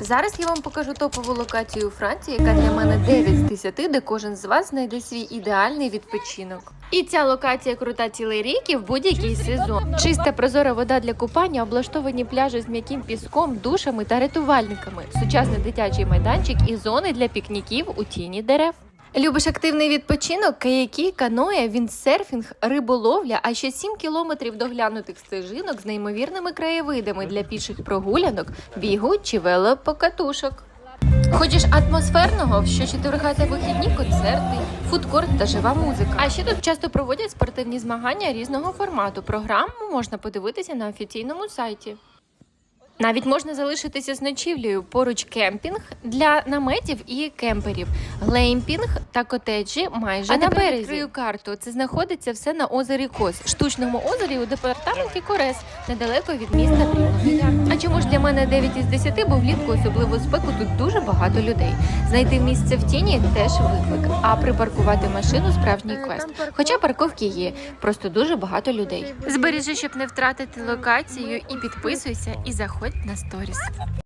Зараз я вам покажу топову локацію у Франції, яка для мене 9 з 10, де кожен з вас знайде свій ідеальний відпочинок. І ця локація крута цілий рік і в будь-який сезон. Чиста прозора вода для купання, облаштовані пляжі з м'яким піском, душами та рятувальниками, сучасний дитячий майданчик і зони для пікніків у тіні дерев. Любиш активний відпочинок, каяки, каноє, віндсерфінг, риболовля, а ще 7 кілометрів доглянутих стежинок з неймовірними краєвидами для піших прогулянок, бігу чи велопокатушок. Хочеш атмосферного, щочетверга та вихідні концерти, фудкорт та жива музика. А ще тут часто проводять спортивні змагання різного формату. Програму можна подивитися на офіційному сайті. Навіть можна залишитися з ночівлею поруч кемпінг для наметів і кемперів, глеймпінг та котеджі майже А на березі. Відкрию карту. Це знаходиться все на озері Кос, штучному озері у департаменті Корес, недалеко від міста Прілого. А чому ж для мене 9 із 10, бо влітку, особливо спеку, тут дуже багато людей. Знайти місце в тіні теж виклик, а припаркувати машину справжній квест. Хоча парковки є, просто дуже багато людей. Збережи, щоб не втратити локацію, і підписуйся, і заходь на сторіс.